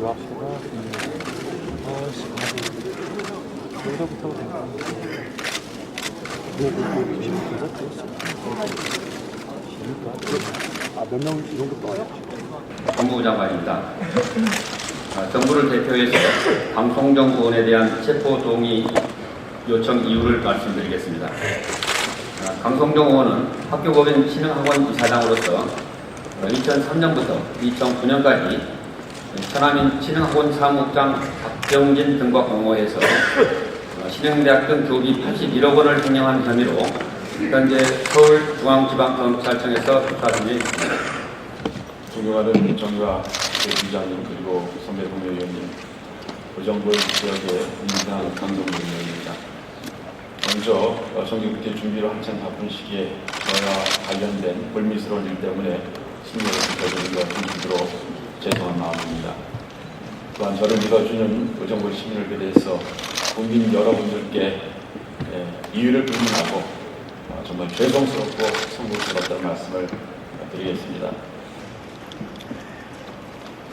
와, 여기서부터 아몇명 정도 정부장관입니다. 아, 정부를 대표해서 방송정보원에 대한 체포동의 요청 이유를 말씀드리겠습니다. 아, 강성정 의원은 학교법인 신흥학원 이사장으로서 2003년부터 2009년까지 천안인 신흥학원 사무국장 박정진 등과 공모해서 어, 신흥대학 등 교비 81억 원을 횡령한 혐의로 현재 서울중앙지방검찰청에서 수사 중에. 존경하는 정유아 부장님 그리고 선배 의원님, 의정부 지역의 민주당 강동근 의원입니다. 먼저 어, 정기국회 준비로 한참 바쁜 시기에 저와 관련된 불미스러운 일 때문에 심려를 드리는 것 중심으로 죄송한 마음입니다. 또한 저를 믿어주는 의정부 시민을 비롯해서 국민 여러분들께 예, 이유를 불문하고 어, 정말 죄송스럽고 성불스럽다는 말씀을 드리겠습니다.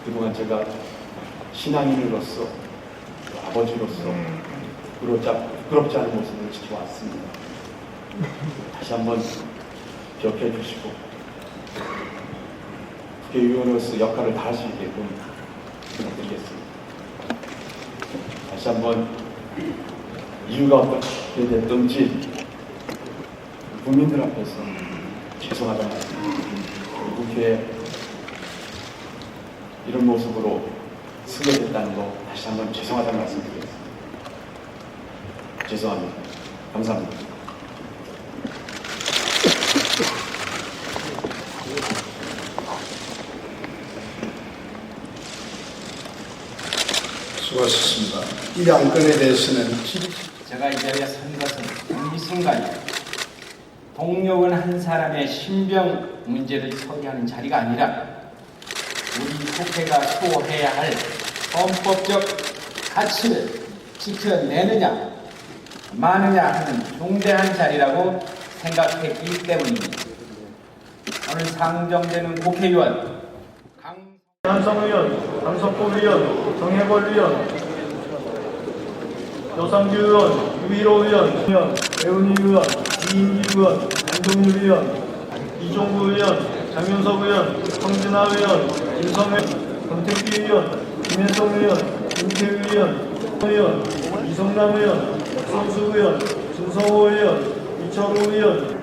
그동안 제가 신앙인으로서 또 아버지로서 부끄럽지, 부끄럽지 않은 모습을 지켜왔습니다. 다시 한번 기억해 주시고 국회의원으로서 역할을 다할 수 있게끔 부탁드리겠습니다. 다시 한번 이유가 어떻게 됐든지 국민들 앞에서 그리고 국회에 이런 모습으로 쓰게 됐다는 거 다시 한번 죄송하다는 말씀 드리겠습니다. 죄송합니다. 감사합니다. 수고하셨습니다. 이 안건에 대해서는 제가 이 자리에 선 것은 이 순간이 동료원 한 사람의 신병 문제를 처리하는 자리가 아니라 우리 국회가 수호해야 할 헌법적 가치를 지켜내느냐 마느냐 하는 중대한 자리라고 생각했기 때문입니다. 오늘 상정되는 국회의원 강 한성 의원, 강석호 의원, 정혜걸 의원, 노상규 의원, 유일호 의원, 의원, 배은희 의원, 이인기 의원, 안동일 의원, 이종구 의원, 장윤석 의원, 성진아 의원, 김성현, 권택기 의원, 김현성 의원, 김태우 의원, 의원, 이성남 의원, 박성수 의원, 김성호 의원, 이철우 의원,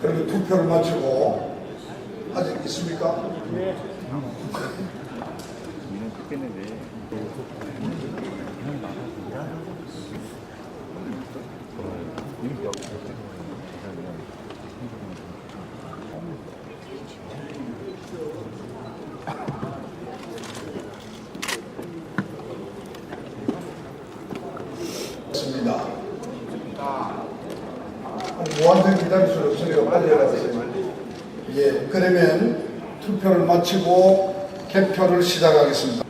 그리고 투표를 마치고 아직 있습니까? 있습니다. 무한정 기다릴 수 없으니까 빨리 해라세요. 예, 그러면 투표를 마치고 개표를 시작하겠습니다.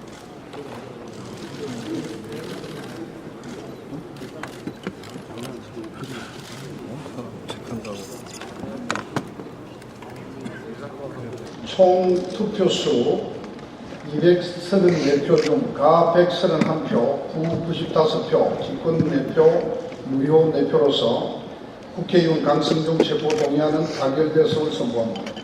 총 투표수 234표 중 가 131표, 부 95표, 기권 4표, 무효 4표로서 국회의원 강승중 체포 동의안은 타결돼서 선포합니다.